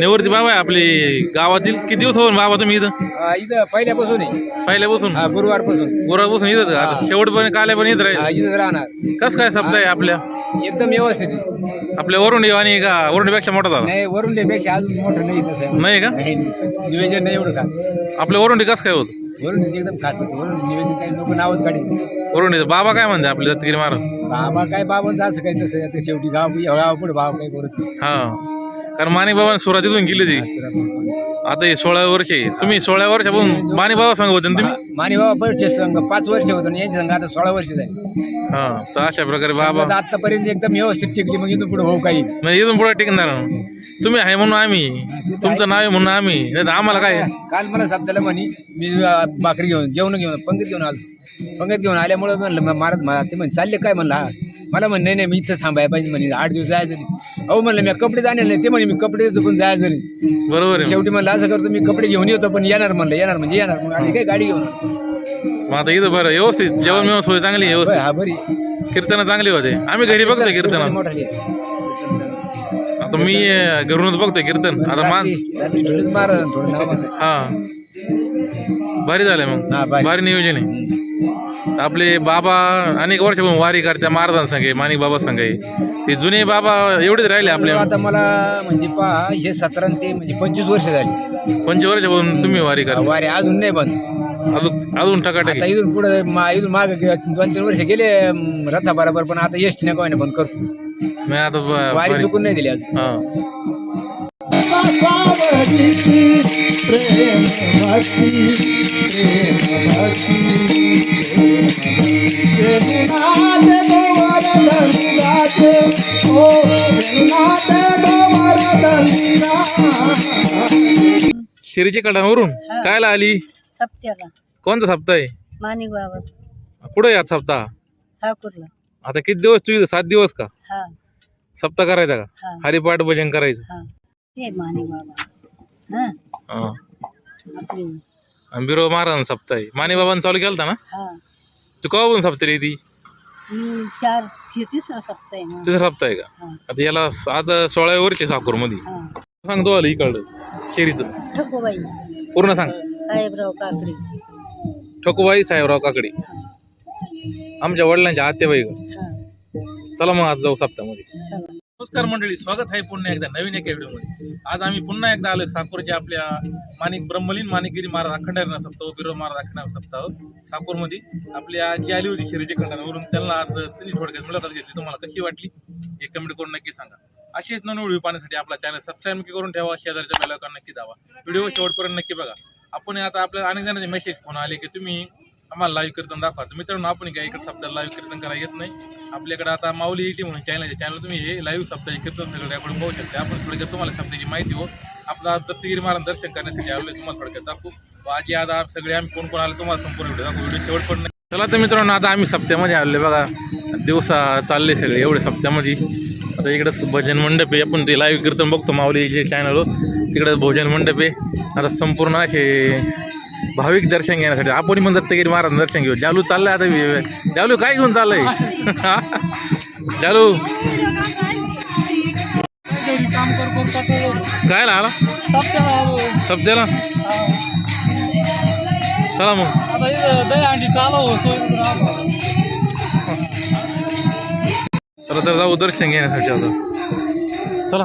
निवृत्ती बाबा आहे आपली गावातील किती दिवस होऊन बाबा तुम्ही इथं? हा, इथं पहिल्यापासून आहे. पहिल्यापासून? हा, गुरुवारपासून. गुरुवारपासून इथं का आता शेवटपर्यंत काले पण येत हा, राहील इथंच राहणार. कस काय सप्ताह आहे आपल्या? एकदम व्यवस्थित आहे. आपल्या वरुण आणि का वरुणीपेक्षा मोठा झाला? नाही वरून पेक्षा अजून मोठं नाही का? नाही, नाही. नियोजन नाही एवढं खास आपल्या वरुंडी कस काय होत? वरून एकदम खास होतं. वरून नियोजन काही लोक नावच काढी वरुंडी बाबा काय म्हणते आपले दत्तगिरी महाराज बाबा काय बाबांचं असं काही तसं आता शेवटी गाव गाव पुढे बाबा काही करत नाही. हा कारण माने बाबा सुरुवातीतून गेली ती आता हे सोळा वर्ष आहे. तुम्ही सोळा वर्षापासून माने बाबा सांगत होते ना तुम्ही? माने बाबा बरेचसे संघ पाच वर्ष होतं यांचे संघ आता सोळा वर्ष झाले. हा तर अशा प्रकारे बाबा आता आतापर्यंत एकदम व्यवस्थित टिकली मग इथून पुढे होऊ काही. म्हणजे इथून पुढे टिकणार तुम्ही आहे म्हणून आम्ही. तुमचं नाव आहे म्हणून आम्ही. नाही तर आम्हाला काय? काल मला सापदाला म्हणे मी अं, भाकरी घेऊन जेवण घेऊन पंगत घेऊन आलो. पंगत घेऊन आल्यामुळे म्हणलं महाराज मला ते म्हणे चालले काय म्हणलं? हा. मला म्हणे नाही नाही मी इथं थांबाय पाहिजे म्हणे आठ दिवस जायचं नाही. अहो म्हणलं मी कपडे जाणार नाही. ते म्हणे मी कपडे देतो पण जायचं नाही. बरोबर आहे. शेवटी म्हणलं असं करतो मी कपडे घेऊन येतो पण येणार म्हणलं येणार म्हणजे येणार मग आधी काय गाडी घेऊन. मग आता इथं बरं व्यवस्थित जेवण मिळून सोय चांगली आहे, होय, व्यवस्थित हा बरी. कीर्तन चांगली होते. आम्ही घरी बघतोय कीर्तन मोठाली आता मी अं, घरूनच बघतोय कीर्तन. आता मान थोडं नाव मारलं. हा. भारी झालंय हा, मग भारी. भारी नियोजन आहे. आपले बाबा अनेक वर्षापासून वारी करत्या महाराजांसंगे माणिक बाबा संघ ते जुने बाबा एवढेच राहिले आपले. आता मला म्हणजे पहा हे सतरा ते म्हणजे पंचवीस वर्ष झाली. पंच वर्षापासून तुम्ही वारी करता. वारे अजून नाही बंद. अजून अजून आता टकाटकी इथून पुढे इथून माग दोन तीन वर्ष गेले रथा बरोबर पण आता एसटी नाही काय पण करतो. मी आता वारी चुकून नाही दिली अजून. हा. शिरीच्या कडावरून कायला आली? सप्त्याला. कोणता सप्ताह आहे? माणिक बाबा. कुठे आहे आज सप्ताह? ठाकूरला. आता किती दिवस तुझी सात दिवस का? हा. सप्ताह करायचा का? हा. हरिपाठ भजन करायचं. हा. ते माणिक बाबा. हा. हा. आपली बिरो महाराज सप्ताह. माने बाबांनी चालू केलता ना? हा. तू कवा सप्ताह ती? मी चार ते तिसरा सप्ताह आहे का? हा. आता याला आता सोळा वर्ष साकूरमध्ये हा सांगतो आलं इकडं शेरीचं. ठकूबाई. पूर्ण सांग. साहेबराव काकडे. ठकूबाई साहेबराव काकडे. आमच्या वडिलांच्या आत्याबाई ग. हा. चला मग आज जाऊ सप्त्यामध्ये चला नमस्कार मंडळी स्वागत आहे पुन्हा एकदा नवीन एका व्हिडिओमध्ये. आज आम्ही पुन्हा एकदा आलो साकूरच्या आपल्या माणिक ब्रह्मलीन माणिकगिरी महाराज अखंडारना सप्ताह बिरो महाराज अखंडार सप्ताह साकूरमध्ये आपली आजी आली होती शिरीच्या खंडावरून त्यांना आज त्यांनी थोडक्यात मुलाखत घेतली. तुम्हाला कशी वाटली? हे कमेंट करून नक्की सांगा. अशीच नवीन व्हिडिओ पाहण्यासाठी आपला चॅनल सबस्क्राईब नक्की करून ठेवा शेजारच्या बेलावर नक्की दावा व्हिडिओ शेवटपर्यंत नक्की बघा. आपण आता आपल्याला अनेक जणांचे मेसेज फोन आले की तुम्ही आम्हाला लाईव्ह कीर्तन दाखवा. मित्रांनो आपण काय इकडे सप्ताह लाईव्ह कीर्तन करायला येत नाही. आपल्याकडे आता माऊली इटी म्हणून चॅनल आहे. चॅनल तुम्ही हे लाईव्ह सप्ताहाचे कीर्तन सगळं आपण पाहू शकता. आपण थोडक्यात तुम्हाला सप्ताहाची माहिती हो आपला दत्तगिरी महाराज दर्शन करण्यासाठी आलो तुम्हाला थोडक्यात दाखवू. बाजी आता सगळे आम्ही कोण कोण आले तुम्हाला संपूर्ण व्हिडिओ दाखवू. व्हिडिओ शेवट पण चला तर मित्रांनो आता आम्ही सप्त्यामध्ये आले बघा. दिवसा चालले सगळे एवढे सप्त्यामध्ये आता इकडं भजन मंडप आहे आपण ते लाईव्ह कीर्तन बघतो माऊली जे चॅनल हो. तिकडं भोजन मंडप. आहे आता संपूर्ण असे भाविक दर्शन घेण्यासाठी. आपण पण दत्तगिरी महाराज दर्शन घेऊ. जालू चाललंय आता जालू काय घेऊन चाललंय? जालू. काय आला? सप्त्याला? चला मग. चला तर जाऊ दर्शन घेण्यासाठी आता. चला.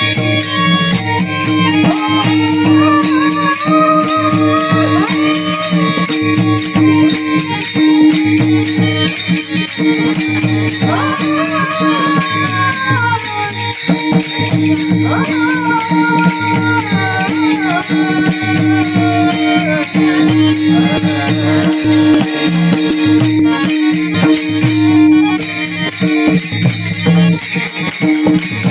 Música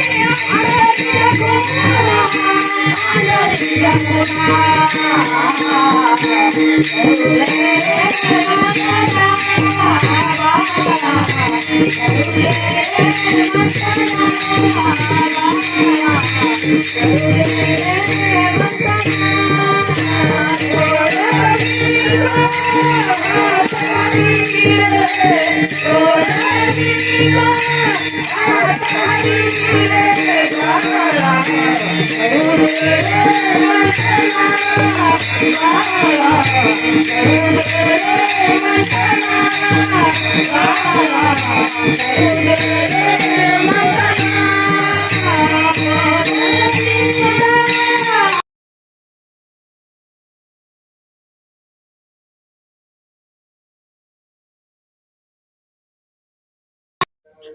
Oh,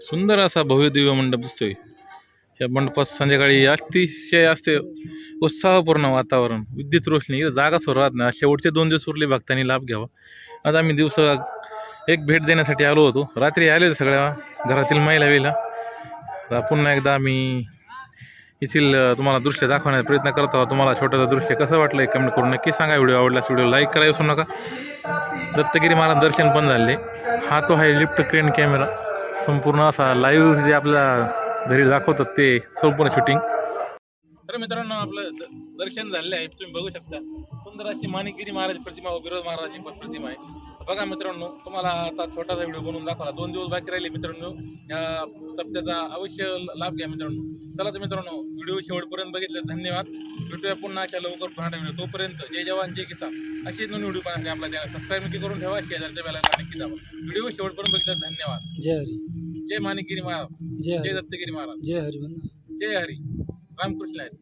सुंदर असा भव्य दिव्य मंडप दिसतोय या मंडपात संध्याकाळी अतिशय असते उत्साहपूर्ण वातावरण. विद्युत रोशनी इथं जागा सुरुवात नाही. शेवटचे दोन दिवस उरले भक्तांनी लाभ घ्यावा. आज आम्ही दिवस एक भेट देण्यासाठी आलो होतो. रात्री आले सगळ्या घरातील महिला वेळेला आता पुन्हा एकदा आम्ही येथील तुम्हाला दृश्य दाखवण्याचा प्रयत्न करत आहोत. तुम्हाला छोटंसं दृश्य कसं वाटलं आहे कमेंट करून नक्की सांगा. व्हिडिओ आवडल्यास व्हिडिओ लाईक करा विसरू नका. दत्तगिरी महाराज दर्शन पण झाले. हा तो आहे लिफ्ट क्रेन कॅमेरा. संपूर्ण असा लाईव्ह जे आपल्या घरी दाखवतात ते संपूर्ण शूटिंग तर मित्रांनो आपलं दर्शन झालेलं आहे. तुम्ही बघू शकता. सुंदर अशी माणिकगिरी महाराज प्रतिमा व विरोध महाराजाची पण प्रतिमा आहे. बघा मित्रांनो तुम्हाला आता छोटासा व्हिडिओ बनवून दाखवला. दोन दिवस बाकी राहिले मित्रांनो. या सप्त्याचा अवश्य लाभ घ्या मित्रांनो. चला तर मित्रांनो व्हिडिओ शेवटपर्यंत बघितले. धन्यवाद. भेटूया पुन्हा अशा लवकर पुन्हा व्हिडिओ तोपर्यंत जय जवान जय किसान. असे दोन व्हिडिओ पाहण्यासाठी आपला चॅनल सबस्क्राईब नक्की करून ठेवा. शेजारच्या बेलाला नक्की दाबा. व्हिडिओ शेवटपर्यंत बघितलं धन्यवाद. जय हरी. जय माणिकगिरी महाराज. जय दत्तगिरी महाराज. जय हरी म्हणा. जय हरी. रामकृष्ण हरी